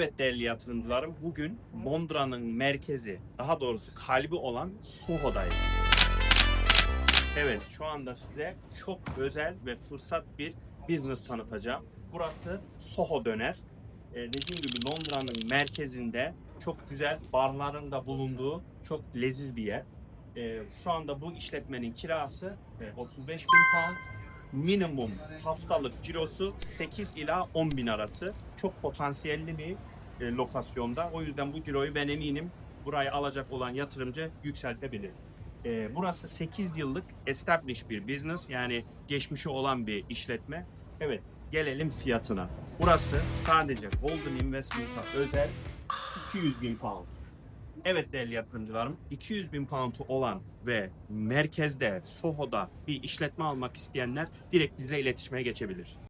Evet değerli yatırımcılarım, bugün Londra'nın merkezi, daha doğrusu kalbi olan Soho'dayız. Evet, şu anda size çok özel ve fırsat bir business tanıtacağım. Burası Soho Döner. Ee, dediğim gibi Londra'nın merkezinde çok güzel barların da bulunduğu çok leziz bir yer. Ee, şu anda bu işletmenin kirası e, 35 bin pound. Minimum haftalık cirosu 8 ila 10 bin arası. Çok potansiyelli bir e, lokasyonda. O yüzden bu ciroyu ben eminim burayı alacak olan yatırımcı yükseltebilir. E, burası 8 yıllık established bir business yani geçmişi olan bir işletme. Evet gelelim fiyatına. Burası sadece Golden Investment'a özel 200 bin pound. Evet değerli yatırımcılarım 200 bin pound olan ve merkezde Soho'da bir işletme almak isteyenler direkt bizle iletişime geçebilir.